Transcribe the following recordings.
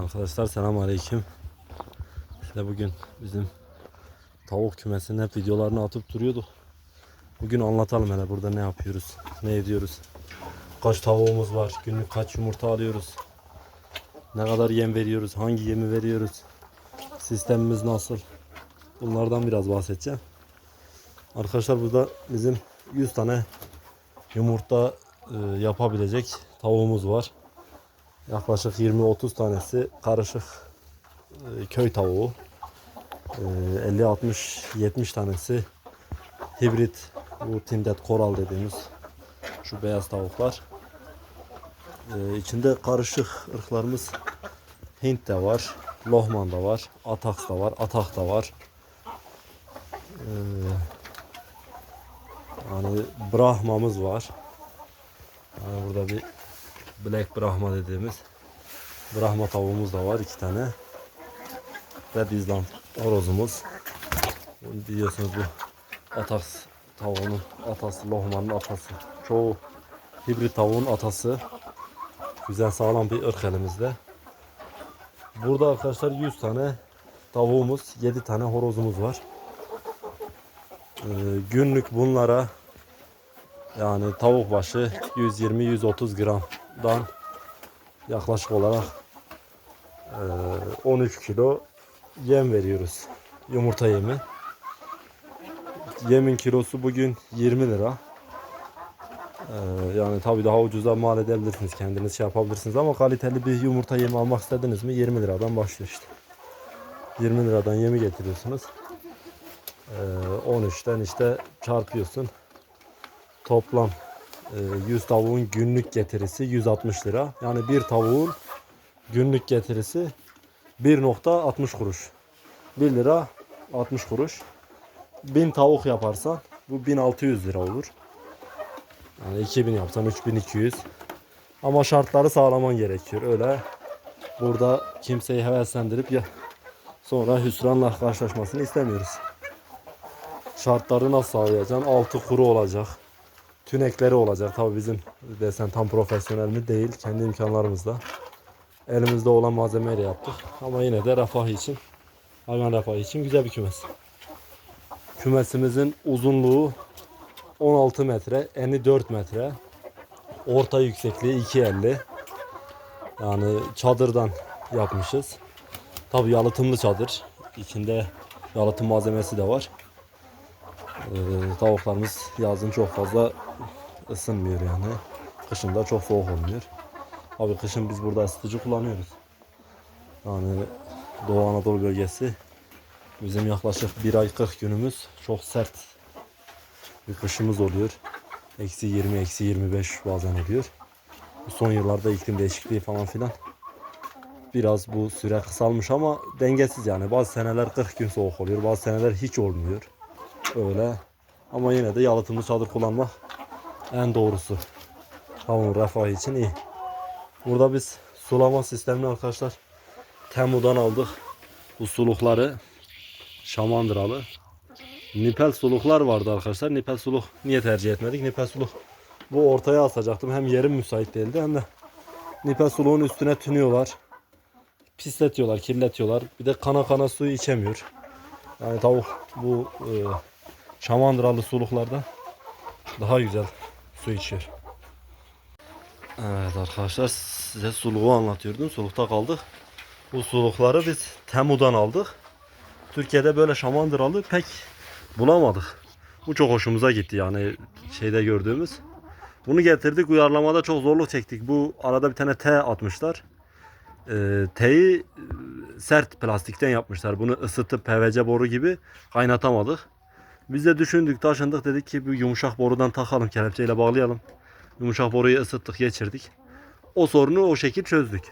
Arkadaşlar selam aleyküm. İşte bugün bizim tavuk kümesinin hep videolarını atıp duruyorduk. Bugün anlatalım hele burada ne yapıyoruz, ne ediyoruz. Kaç tavuğumuz var, günlük kaç yumurta alıyoruz. Ne kadar yem veriyoruz, hangi yemi veriyoruz. Sistemimiz nasıl. Bunlardan biraz bahsedeceğim. Arkadaşlar burada bizim 100 tane yumurta e, yapabilecek tavuğumuz var. Yaklaşık 20-30 tanesi karışık e, köy tavuğu. E, 50-60-70 tanesi hibrit bu tindet koral dediğimiz şu beyaz tavuklar. E, içinde karışık ırklarımız Hint de var, Lohman da var, Ataks da var, Atak da var. E, yani Brahma'mız var. Yani burada bir Black Brahma dediğimiz Brahma tavuğumuz da var iki tane. Red Island horozumuz. Biliyorsunuz bu Ataks tavuğunun atası, Lohman'ın atası. Çoğu hibrit tavuğun atası. Güzel sağlam bir ırk elimizde. Burada arkadaşlar 100 tane tavuğumuz, 7 tane horozumuz var. Ee, günlük bunlara yani tavuk başı 120-130 gramdan yaklaşık olarak eee, 13 kilo yem veriyoruz. Yumurta yemi. Yemin kilosu bugün 20 lira. Yani tabii daha ucuza mal edebilirsiniz. Kendiniz şey yapabilirsiniz ama kaliteli bir yumurta yemi almak istediniz mi 20 liradan başlıyor işte. 20 liradan yemi getiriyorsunuz. Eee 13'ten işte çarpıyorsun toplam e, 100 tavuğun günlük getirisi 160 lira. Yani bir tavuğun günlük getirisi 1.60 kuruş. 1 lira 60 kuruş. 1000 tavuk yaparsan bu 1600 lira olur. Yani 2000 yapsan 3200. Ama şartları sağlaman gerekiyor. Öyle burada kimseyi heveslendirip ya sonra hüsranla karşılaşmasını istemiyoruz. Şartları nasıl sağlayacaksın? Altı kuru olacak tünekleri olacak. Tabii bizim desen tam profesyonel mi değil. Kendi imkanlarımızla. Elimizde olan malzemeyle yaptık. Ama yine de refah için, hayvan refahı için güzel bir kümes. Kümesimizin uzunluğu 16 metre, eni 4 metre. Orta yüksekliği 2.50. Yani çadırdan yapmışız. Tabii yalıtımlı çadır. İçinde yalıtım malzemesi de var. Ee, tavuklarımız yazın çok fazla ısınmıyor yani. Kışın da çok soğuk olmuyor. Abi kışın biz burada ısıtıcı kullanıyoruz. Yani Doğu Anadolu bölgesi bizim yaklaşık bir ay 40 günümüz çok sert bir kışımız oluyor. Eksi 20, eksi 25 bazen oluyor. Son yıllarda iklim değişikliği falan filan biraz bu süre kısalmış ama dengesiz yani. Bazı seneler 40 gün soğuk oluyor, bazı seneler hiç olmuyor. Öyle. Ama yine de yalıtımlı çadır kullanmak en doğrusu. Tavuğun refahı için iyi. Burada biz sulama sistemini arkadaşlar Temu'dan aldık. Bu sulukları Şamandıralı. Nipel suluklar vardı arkadaşlar. Nipel suluk niye tercih etmedik? Nipel suluk bu ortaya asacaktım. Hem yerim müsait değildi hem de nipel suluğun üstüne tünüyorlar. Pisletiyorlar, kirletiyorlar. Bir de kana kana suyu içemiyor. Yani tavuk bu e, şamandıralı suluklarda daha güzel su içiyor. Evet arkadaşlar size suluğu anlatıyordum. Sulukta kaldık. Bu sulukları biz Temu'dan aldık. Türkiye'de böyle şamandıralı pek bulamadık. Bu çok hoşumuza gitti yani şeyde gördüğümüz. Bunu getirdik uyarlamada çok zorluk çektik. Bu arada bir tane T atmışlar. Ee, T'yi e, sert plastikten yapmışlar. Bunu ısıtıp PVC boru gibi kaynatamadık. Biz de düşündük, taşındık dedik ki bu yumuşak borudan takalım, kelepçeyle bağlayalım. Yumuşak boruyu ısıttık, geçirdik. O sorunu o şekil çözdük.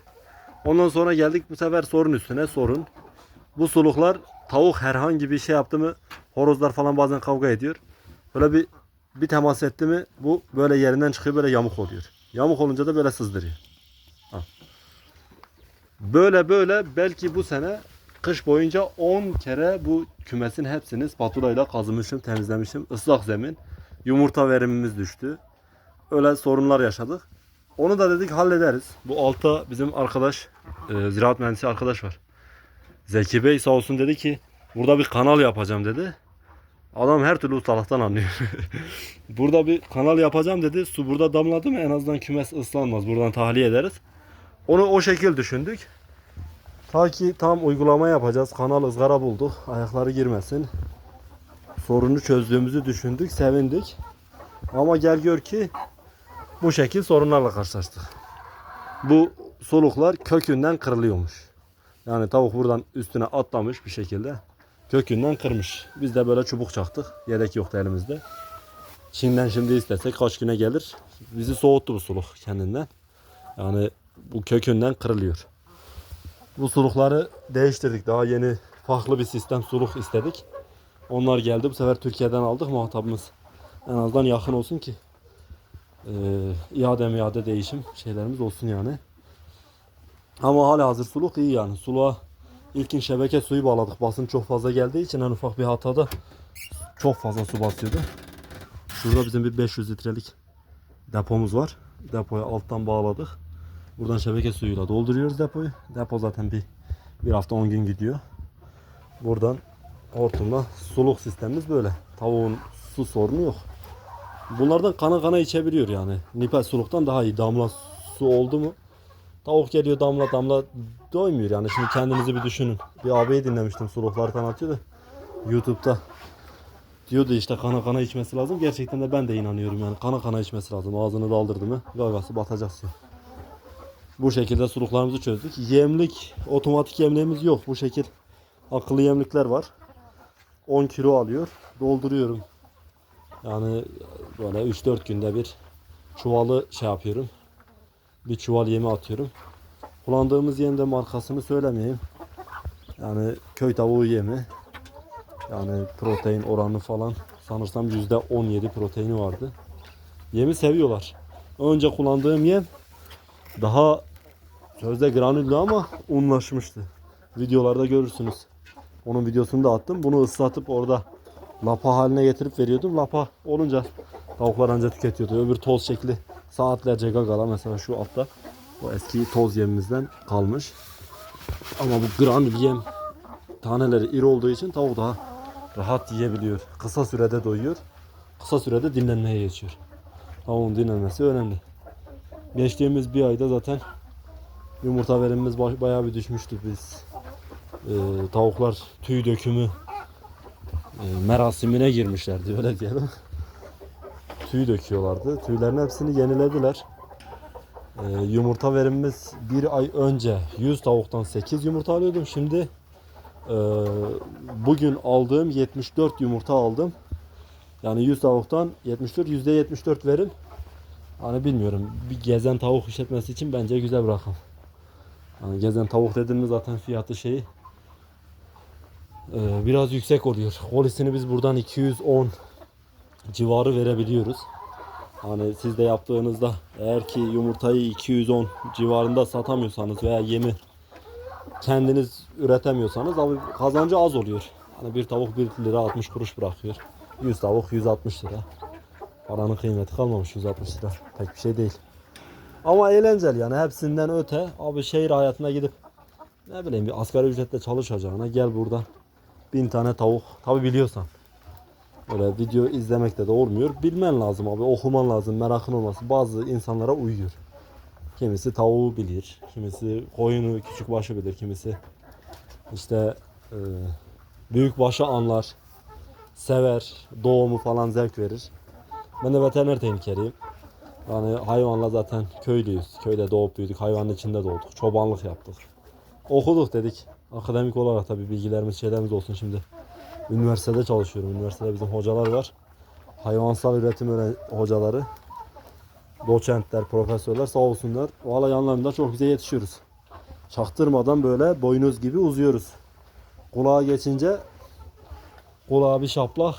Ondan sonra geldik bu sefer sorun üstüne sorun. Bu suluklar tavuk herhangi bir şey yaptı mı horozlar falan bazen kavga ediyor. Böyle bir bir temas etti mi bu böyle yerinden çıkıyor böyle yamuk oluyor. Yamuk olunca da böyle sızdırıyor. Böyle böyle belki bu sene kış boyunca 10 kere bu kümesin hepsini spatulayla kazımışım, temizlemişim. Islak zemin. Yumurta verimimiz düştü. Öyle sorunlar yaşadık. Onu da dedik hallederiz. Bu altta bizim arkadaş, e, ziraat mühendisi arkadaş var. Zeki Bey sağ olsun dedi ki burada bir kanal yapacağım dedi. Adam her türlü ustalıktan anlıyor. burada bir kanal yapacağım dedi. Su burada damladı mı en azından kümes ıslanmaz. Buradan tahliye ederiz. Onu o şekil düşündük. Ta ki tam uygulama yapacağız. Kanal ızgara bulduk. Ayakları girmesin. Sorunu çözdüğümüzü düşündük. Sevindik. Ama gel gör ki bu şekil sorunlarla karşılaştık. Bu soluklar kökünden kırılıyormuş. Yani tavuk buradan üstüne atlamış bir şekilde kökünden kırmış. Biz de böyle çubuk çaktık. Yedek yoktu elimizde. Çin'den şimdi istesek kaç güne gelir. Bizi soğuttu bu suluk kendinden. Yani bu kökünden kırılıyor. Bu sulukları değiştirdik. Daha yeni farklı bir sistem suluk istedik. Onlar geldi. Bu sefer Türkiye'den aldık muhatabımız. En azından yakın olsun ki e, iade miade değişim şeylerimiz olsun yani. Ama hala hazır suluk iyi yani. Suluğa ilkin şebeke suyu bağladık. Basın çok fazla geldiği için en ufak bir hatada çok fazla su basıyordu. Şurada bizim bir 500 litrelik depomuz var. Depoya alttan bağladık. Buradan şebeke suyuyla dolduruyoruz depoyu. Depo zaten bir bir hafta 10 gün gidiyor. Buradan hortumla suluk sistemimiz böyle. Tavuğun su sorunu yok. Bunlardan kana kana içebiliyor yani. Nipel suluktan daha iyi. Damla su oldu mu? Tavuk geliyor damla damla doymuyor yani. Şimdi kendinizi bir düşünün. Bir abiyi dinlemiştim sulukları tanıtıyordu. YouTube'da diyordu işte kana kana içmesi lazım. Gerçekten de ben de inanıyorum yani. Kana kana içmesi lazım. Ağzını daldırdı mı gagası batacak suya. Bu şekilde suluklarımızı çözdük. Yemlik, otomatik yemliğimiz yok. Bu şekil akıllı yemlikler var. 10 kilo alıyor. Dolduruyorum. Yani böyle 3-4 günde bir çuvalı şey yapıyorum. Bir çuval yemi atıyorum. Kullandığımız yem de markasını söylemeyeyim. Yani köy tavuğu yemi. Yani protein oranı falan sanırsam %17 proteini vardı. Yemi seviyorlar. Önce kullandığım yem daha sözde granüllü ama unlaşmıştı. Videolarda görürsünüz. Onun videosunu da attım. Bunu ıslatıp orada lapa haline getirip veriyordum. Lapa olunca tavuklar anca tüketiyordu. Öbür toz şekli saatlerce gagala mesela şu altta o eski toz yemimizden kalmış. Ama bu granül yem taneleri iri olduğu için tavuk daha rahat yiyebiliyor. Kısa sürede doyuyor. Kısa sürede dinlenmeye geçiyor. Tavuğun dinlenmesi önemli. Geçtiğimiz bir ayda zaten yumurta verimimiz ba- bayağı bir düşmüştü biz. Ee, tavuklar tüy dökümü e, merasimine girmişlerdi öyle diyelim. Tüy döküyorlardı. Tüylerin hepsini yenilediler. Ee, yumurta verimimiz bir ay önce 100 tavuktan 8 yumurta alıyordum. Şimdi e, bugün aldığım 74 yumurta aldım. Yani 100 tavuktan 74 %74 verim. Hani bilmiyorum. Bir gezen tavuk işletmesi için bence güzel bir rakam. Yani gezen tavuk dediğimiz zaten fiyatı şeyi e, biraz yüksek oluyor. Kolisini biz buradan 210 civarı verebiliyoruz. Hani siz de yaptığınızda eğer ki yumurtayı 210 civarında satamıyorsanız veya yemi kendiniz üretemiyorsanız abi kazancı az oluyor. Hani bir tavuk 1 lira 60 kuruş bırakıyor. 100 tavuk 160 lira. Paranın kıymeti kalmamış 160 lira. Pek bir şey değil. Ama eğlenceli yani hepsinden öte abi şehir hayatına gidip ne bileyim bir asgari ücretle çalışacağına gel burada bin tane tavuk tabi biliyorsan Öyle video izlemekte de olmuyor. Bilmen lazım abi, okuman lazım, merakın olması. Bazı insanlara uyuyor. Kimisi tavuğu bilir, kimisi koyunu küçük başı bilir, kimisi işte e, büyük başı anlar, sever, doğumu falan zevk verir. Ben de veteriner tehnikeriyim. Yani hayvanla zaten köylüyüz. Köyde doğup büyüdük, hayvanın içinde doğduk, çobanlık yaptık. Okuduk dedik. Akademik olarak tabii bilgilerimiz, şeylerimiz olsun şimdi. Üniversitede çalışıyorum. Üniversitede bizim hocalar var. Hayvansal üretim hocaları. Doçentler, profesörler sağ olsunlar. Valla yanlarında çok güzel yetişiyoruz. Çaktırmadan böyle boynuz gibi uzuyoruz. Kulağa geçince kulağa bir şaplak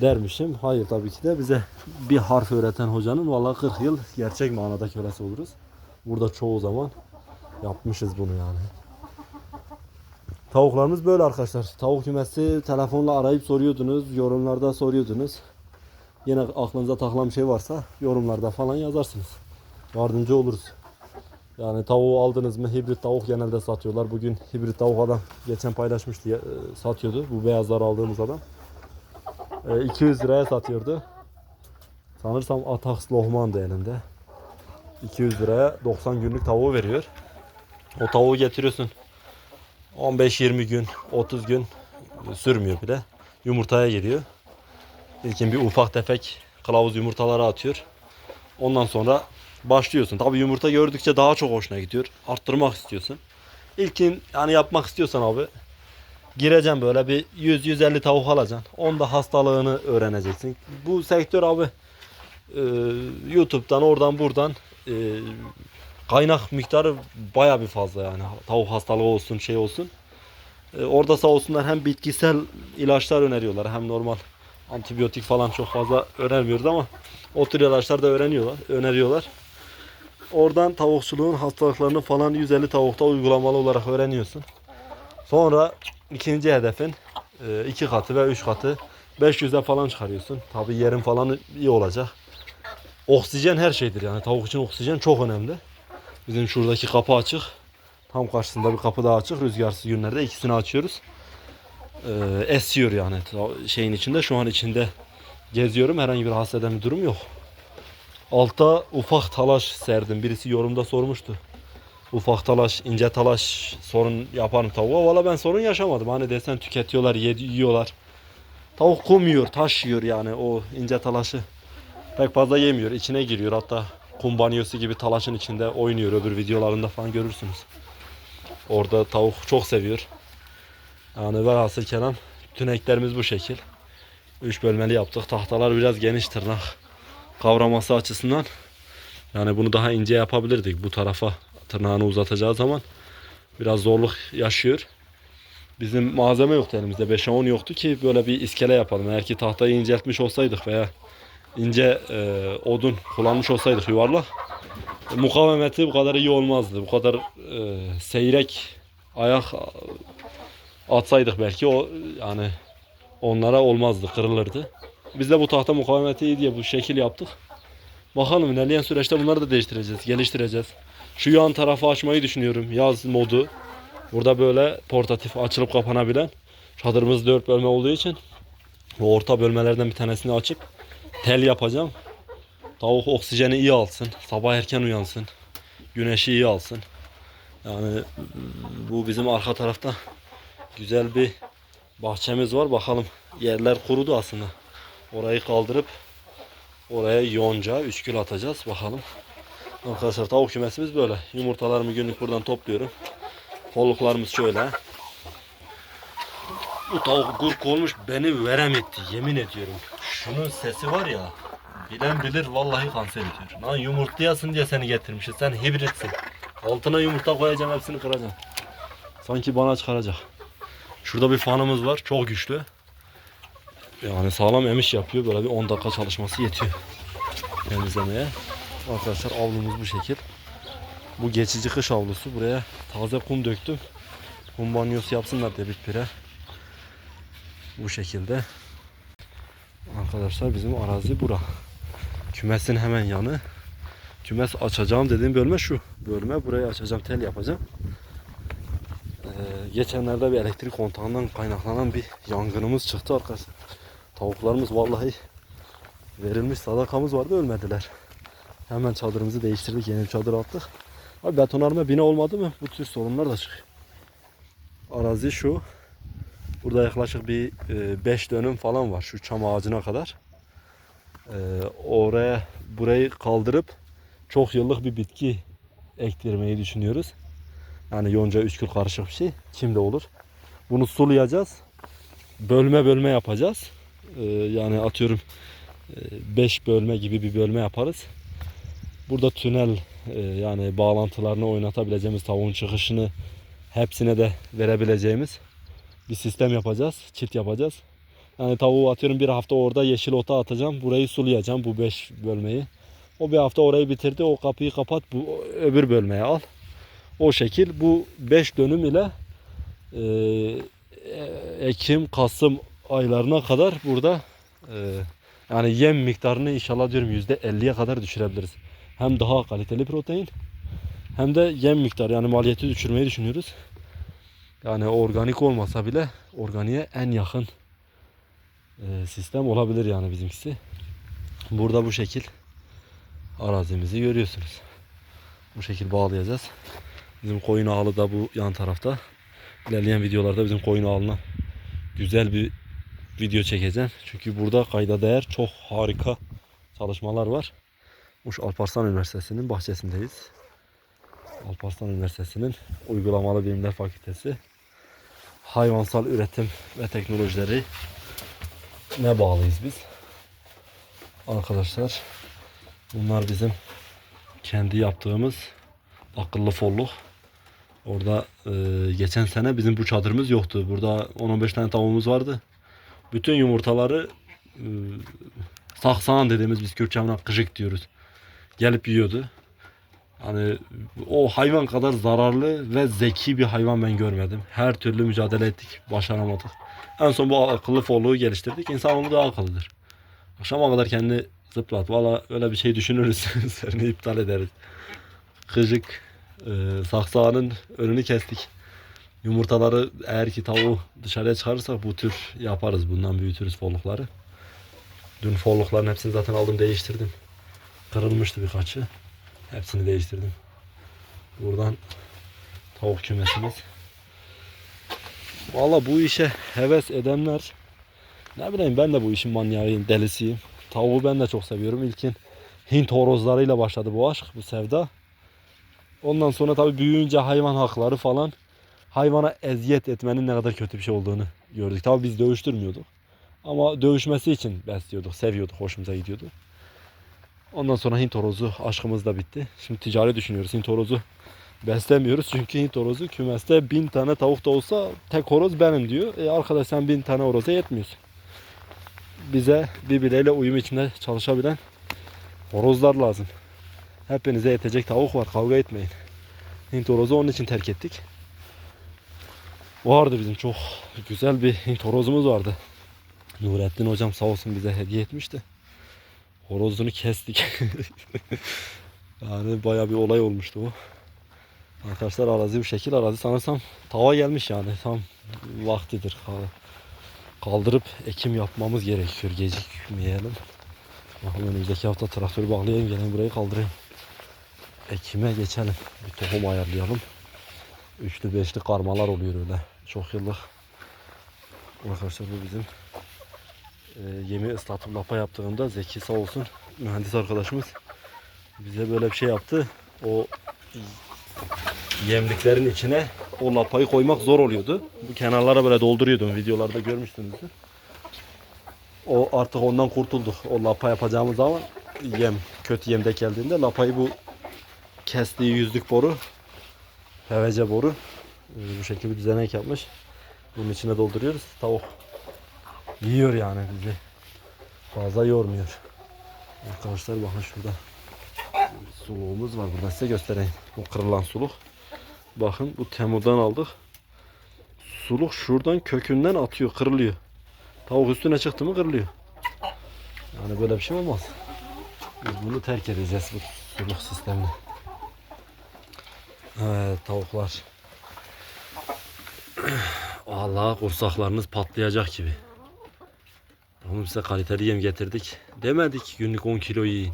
dermişim. Hayır tabii ki de bize bir harf öğreten hocanın valla 40 yıl gerçek manada kölesi oluruz. Burada çoğu zaman yapmışız bunu yani. Tavuklarımız böyle arkadaşlar. Tavuk kümesi telefonla arayıp soruyordunuz. Yorumlarda soruyordunuz. Yine aklınıza takılan bir şey varsa yorumlarda falan yazarsınız. yardımcı oluruz. Yani tavuğu aldınız mı hibrit tavuk genelde satıyorlar. Bugün hibrit tavuk adam geçen paylaşmıştı e, satıyordu. Bu beyazları aldığımız adam. E, 200 liraya satıyordu. Sanırsam Atax Lohman'dı elinde. 200 liraya 90 günlük tavuğu veriyor. O tavuğu getiriyorsun. 15-20 gün, 30 gün sürmüyor bile. Yumurtaya giriyor. İlkin bir ufak tefek kılavuz yumurtaları atıyor. Ondan sonra başlıyorsun. Tabii yumurta gördükçe daha çok hoşuna gidiyor. Arttırmak istiyorsun. İlkin yani yapmak istiyorsan abi gireceksin böyle bir 100-150 tavuk alacaksın. Onda hastalığını öğreneceksin. Bu sektör abi e, YouTube'dan oradan buradan e, kaynak miktarı baya bir fazla yani. Tavuk hastalığı olsun şey olsun. E, orada sağ olsunlar hem bitkisel ilaçlar öneriyorlar hem normal antibiyotik falan çok fazla önermiyoruz ama o tür ilaçlar da öğreniyorlar, öneriyorlar. Oradan tavukçuluğun hastalıklarını falan 150 tavukta uygulamalı olarak öğreniyorsun. Sonra ikinci hedefin e, iki katı ve üç katı 500'e falan çıkarıyorsun. Tabi yerin falan iyi olacak. Oksijen her şeydir yani tavuk için oksijen çok önemli. Bizim şuradaki kapı açık. Tam karşısında bir kapı daha açık. Rüzgarsız günlerde ikisini açıyoruz. Ee, esiyor yani şeyin içinde. Şu an içinde geziyorum. Herhangi bir rahatsız eden bir durum yok. Altta ufak talaş serdim. Birisi yorumda sormuştu. Ufak talaş, ince talaş sorun yapar mı tavuğa? Valla ben sorun yaşamadım. Hani desen tüketiyorlar, yiyorlar. Tavuk kum yiyor, taş yiyor yani o ince talaşı. Pek fazla yemiyor. içine giriyor. Hatta kum banyosu gibi talaşın içinde oynuyor. Öbür videolarında falan görürsünüz. Orada tavuk çok seviyor. Yani velhasıl kelam tüneklerimiz bu şekil. Üç bölmeli yaptık. Tahtalar biraz geniş tırnak kavraması açısından. Yani bunu daha ince yapabilirdik. Bu tarafa tırnağını uzatacağı zaman biraz zorluk yaşıyor. Bizim malzeme yoktu elimizde. 5'e 10 yoktu ki böyle bir iskele yapalım. Eğer ki tahtayı inceltmiş olsaydık veya ince e, odun kullanmış olsaydık yuvarlak e, mukavemeti bu kadar iyi olmazdı. Bu kadar e, seyrek ayak atsaydık belki o yani onlara olmazdı, kırılırdı. Biz de bu tahta mukavemeti iyi diye bu şekil yaptık. Bakalım ilerleyen süreçte bunları da değiştireceğiz, geliştireceğiz. Şu yan tarafı açmayı düşünüyorum. Yaz modu. Burada böyle portatif açılıp kapanabilen. Çadırımız dört bölme olduğu için bu orta bölmelerden bir tanesini açıp tel yapacağım. Tavuk oksijeni iyi alsın. Sabah erken uyansın. Güneşi iyi alsın. Yani bu bizim arka tarafta güzel bir bahçemiz var. Bakalım yerler kurudu aslında. Orayı kaldırıp oraya yonca 3 kilo atacağız. Bakalım. Arkadaşlar tavuk kümesimiz böyle. Yumurtalarımı günlük buradan topluyorum. Kolluklarımız şöyle. Bu tavuk gurk olmuş beni verem etti yemin ediyorum. Şunun sesi var ya bilen bilir vallahi kanser ediyor. Lan yumurtlayasın diye seni getirmişiz. Sen hibritsin. Altına yumurta koyacağım hepsini kıracağım. Sanki bana çıkaracak. Şurada bir fanımız var çok güçlü. Yani sağlam emiş yapıyor. Böyle bir 10 dakika çalışması yetiyor. Temizlemeye. Arkadaşlar avlumuz bu şekil. Bu geçici kış avlusu. Buraya taze kum döktüm. Kum banyosu yapsınlar diye bir pire. Bu şekilde. Arkadaşlar bizim arazi bura. Kümesin hemen yanı. Kümes açacağım dediğim bölme şu. Bölme burayı açacağım tel yapacağım. Ee, geçenlerde bir elektrik kontağından kaynaklanan bir yangınımız çıktı arkadaşlar. Tavuklarımız vallahi verilmiş sadakamız vardı ölmediler. Hemen çadırımızı değiştirdik yeni bir çadır attık. Abi betonarme bina olmadı mı bu tür sorunlar da çıkıyor. Arazi şu. Burada yaklaşık bir 5 dönüm falan var şu çam ağacına kadar. Ee, oraya burayı kaldırıp çok yıllık bir bitki ektirmeyi düşünüyoruz. Yani yonca üçkül karışık bir şey. Kimde olur. Bunu sulayacağız. Bölme bölme yapacağız. Ee, yani atıyorum 5 bölme gibi bir bölme yaparız. Burada tünel e, yani bağlantılarını oynatabileceğimiz tavuğun çıkışını hepsine de verebileceğimiz bir sistem yapacağız. Çit yapacağız. Yani tavuğu atıyorum bir hafta orada yeşil ota atacağım. Burayı sulayacağım bu 5 bölmeyi. O bir hafta orayı bitirdi. O kapıyı kapat. Bu öbür bölmeye al. O şekil bu 5 dönüm ile e, e, Ekim, Kasım aylarına kadar burada e, yani yem miktarını inşallah diyorum %50'ye kadar düşürebiliriz. Hem daha kaliteli protein hem de yem miktarı yani maliyeti düşürmeyi düşünüyoruz. Yani organik olmasa bile organiğe en yakın e, sistem olabilir yani bizimkisi. Burada bu şekil arazimizi görüyorsunuz. Bu şekil bağlayacağız. Bizim koyun ağlı da bu yan tarafta. İlerleyen videolarda bizim koyun ağlına güzel bir video çekeceğim. Çünkü burada kayda değer çok harika çalışmalar var. Muş Alparslan Üniversitesi'nin bahçesindeyiz. Alparslan Üniversitesi'nin Uygulamalı Bilimler Fakültesi hayvansal üretim ve teknolojileri ne bağlıyız biz? Arkadaşlar bunlar bizim kendi yaptığımız akıllı folluk. Orada e, geçen sene bizim bu çadırımız yoktu. Burada 10-15 tane tavuğumuz vardı. Bütün yumurtaları e, saksanan dediğimiz biz Kürtçemle kıжık diyoruz. Gelip yiyordu. Hani o hayvan kadar zararlı ve zeki bir hayvan ben görmedim. Her türlü mücadele ettik, başaramadık. En son bu akıllı folluğu geliştirdik. İnsanoğlu da akıllıdır. Akşama kadar kendi zıplat. Valla öyle bir şey düşünürüz. Seni iptal ederiz. Kıcık, e, saksağının önünü kestik. Yumurtaları eğer ki tavuğu dışarıya çıkarırsak bu tür yaparız. Bundan büyütürüz follukları. Dün follukların hepsini zaten aldım değiştirdim. Kırılmıştı birkaçı. Hepsini değiştirdim. Buradan tavuk kümesimiz. Valla bu işe heves edenler ne bileyim ben de bu işin manyağıyım, delisiyim. Tavuğu ben de çok seviyorum. İlkin Hint horozlarıyla başladı bu aşk, bu sevda. Ondan sonra tabii büyüyünce hayvan hakları falan hayvana eziyet etmenin ne kadar kötü bir şey olduğunu gördük. Tabii biz dövüştürmüyorduk. Ama dövüşmesi için besliyorduk, seviyorduk, hoşumuza gidiyordu. Ondan sonra Hint horozu aşkımız da bitti. Şimdi ticari düşünüyoruz. Hint horozu beslemiyoruz. Çünkü Hint horozu kümeste bin tane tavuk da olsa tek horoz benim diyor. E arkadaş sen bin tane horoza yetmiyorsun. Bize birbirleriyle uyum içinde çalışabilen horozlar lazım. Hepinize yetecek tavuk var. Kavga etmeyin. Hint horozu onun için terk ettik. Vardı bizim çok güzel bir Hint horozumuz vardı. Nurettin hocam sağ olsun bize hediye etmişti. Horozunu kestik. yani baya bir olay olmuştu bu. Arkadaşlar arazi bu şekil arazi sanırsam tava gelmiş yani tam vaktidir. Kaldırıp ekim yapmamız gerekiyor gecikmeyelim. Bakalım önümüzdeki hafta traktörü bağlayayım gelin burayı kaldırayım. Ekime geçelim. Bir tohum ayarlayalım. Üçlü beşli karmalar oluyor öyle. Çok yıllık. Arkadaşlar bu bizim e, yemi ıslatıp lapa yaptığında Zeki sağ olsun mühendis arkadaşımız bize böyle bir şey yaptı. O yemliklerin içine o lapayı koymak zor oluyordu. Bu kenarlara böyle dolduruyordum. Videolarda görmüşsünüzdür. O artık ondan kurtulduk. O lapa yapacağımız zaman yem, kötü yemde geldiğinde lapayı bu kestiği yüzlük boru PVC boru e, bu şekilde bir düzenek yapmış. Bunun içine dolduruyoruz. Tavuk yiyor yani bizi. Fazla yormuyor. Arkadaşlar bakın şurada suluğumuz var. Burada size göstereyim. Bu kırılan suluk. Bakın bu Temu'dan aldık. Suluk şuradan kökünden atıyor, kırılıyor. Tavuk üstüne çıktı mı kırılıyor. Yani böyle bir şey olmaz. Biz bunu terk edeceğiz bu suluk sistemini. Evet tavuklar. Vallahi kursaklarınız patlayacak gibi. Tamam size kaliteli yem getirdik. Demedik günlük 10 kilo yiyin.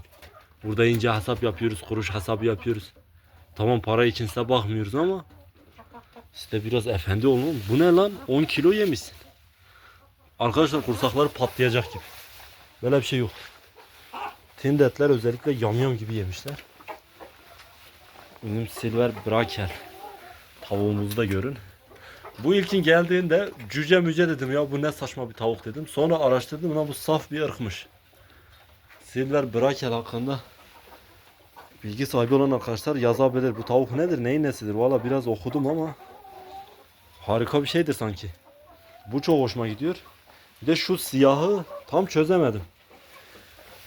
Burada ince hesap yapıyoruz, kuruş hesabı yapıyoruz. Tamam para için size bakmıyoruz ama işte biraz efendi olun. Bu ne lan? 10 kilo yemişsin. Arkadaşlar kursakları patlayacak gibi. Böyle bir şey yok. Tindetler özellikle yamyam gibi yemişler. Bizim silver braker tavuğumuzu da görün. Bu ilkin geldiğinde cüce müce dedim ya bu ne saçma bir tavuk dedim. Sonra araştırdım lan bu saf bir ırkmış. Silver braker hakkında bilgi sahibi olan arkadaşlar yazabilir. Bu tavuk nedir neyin nesidir? Valla biraz okudum ama harika bir şeydir sanki. Bu çok hoşuma gidiyor. Bir de şu siyahı tam çözemedim.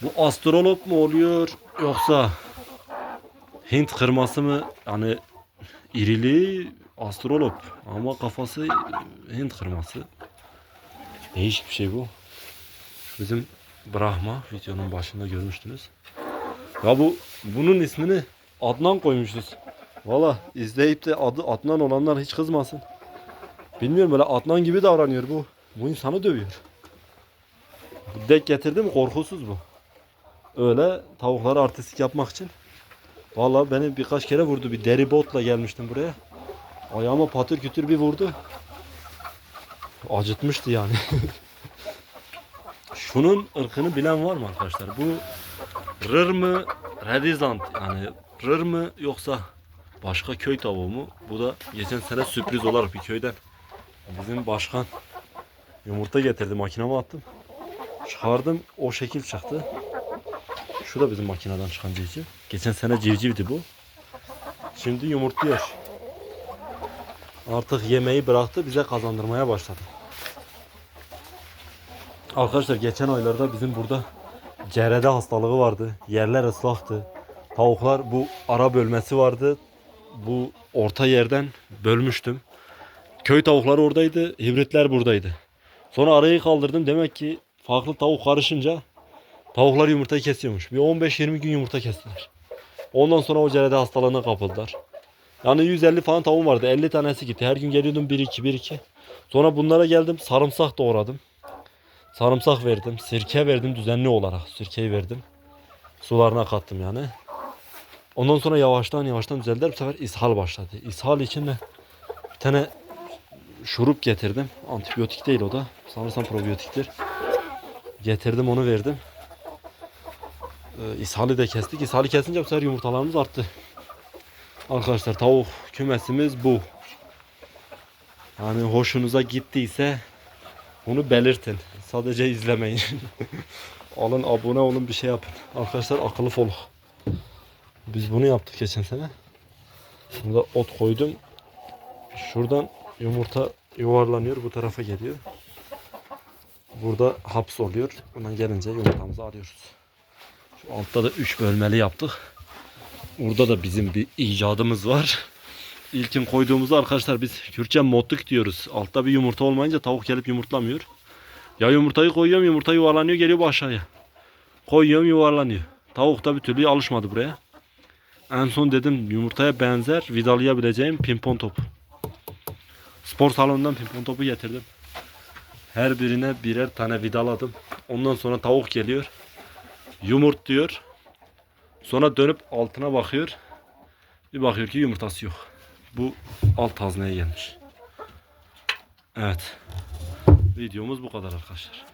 Bu astrolog mu oluyor yoksa Hint kırması mı? Yani iriliği astrolog ama kafası Hint kırması. Değişik bir şey bu. Bizim Brahma videonun başında görmüştünüz. Ya bu bunun ismini Adnan koymuşuz. Valla izleyip de adı Adnan olanlar hiç kızmasın. Bilmiyorum böyle Adnan gibi davranıyor bu. Bu insanı dövüyor. Dek getirdi mi korkusuz bu. Öyle tavukları artistik yapmak için. Valla beni birkaç kere vurdu. Bir deri botla gelmiştim buraya. Ayağıma patır kütür bir vurdu. Acıtmıştı yani. Şunun ırkını bilen var mı arkadaşlar? Bu rır mı, redizant yani rır mı yoksa başka köy tavuğu mu? Bu da geçen sene sürpriz olarak bir köyden bizim başkan yumurta getirdi makinama attım. Çıkardım o şekil çıktı. Şu da bizim makineden çıkan civciv. Geçen sene civcivdi bu. Şimdi yumurtluyor. Artık yemeği bıraktı bize kazandırmaya başladı. Arkadaşlar geçen aylarda bizim burada cerede hastalığı vardı. Yerler ıslaktı. Tavuklar bu ara bölmesi vardı. Bu orta yerden bölmüştüm. Köy tavukları oradaydı, hibritler buradaydı. Sonra arayı kaldırdım. Demek ki farklı tavuk karışınca tavuklar yumurtayı kesiyormuş. Bir 15-20 gün yumurta kestiler. Ondan sonra o cerede hastalığına kapıldılar. Yani 150 falan tavuğum vardı. 50 tanesi gitti. Her gün geliyordum 1-2 1-2. Sonra bunlara geldim. Sarımsak doğradım. Sarımsak verdim. Sirke verdim düzenli olarak. Sirkeyi verdim. Sularına kattım yani. Ondan sonra yavaştan yavaştan düzeldiler. Bu sefer ishal başladı. İshal için de bir tane şurup getirdim. Antibiyotik değil o da. Sanırsam probiyotiktir. Getirdim onu verdim. Ee, ishali de kestik. İshali kesince bu sefer yumurtalarımız arttı. Arkadaşlar tavuk kümesimiz bu. Yani hoşunuza gittiyse bunu belirtin. Sadece izlemeyin. Alın abone olun bir şey yapın. Arkadaşlar akıllı foluk. Biz bunu yaptık geçen sene. Burada ot koydum. Şuradan yumurta yuvarlanıyor bu tarafa geliyor. Burada haps oluyor. Bundan gelince yumurtamızı alıyoruz. Şu altta da 3 bölmeli yaptık. Burada da bizim bir icadımız var. İlkin koyduğumuzda arkadaşlar biz Kürtçe motluk diyoruz. Altta bir yumurta olmayınca tavuk gelip yumurtlamıyor. Ya yumurtayı koyuyorum yumurta yuvarlanıyor geliyor bu aşağıya. Koyuyorum yuvarlanıyor. Tavuk da bir türlü alışmadı buraya. En son dedim yumurtaya benzer vidalayabileceğim pimpon topu. Spor salonundan pimpon topu getirdim. Her birine birer tane vidaladım. Ondan sonra tavuk geliyor. Yumurtluyor. Sonra dönüp altına bakıyor. Bir bakıyor ki yumurtası yok. Bu alt hazneye gelmiş. Evet. Videomuz bu kadar arkadaşlar.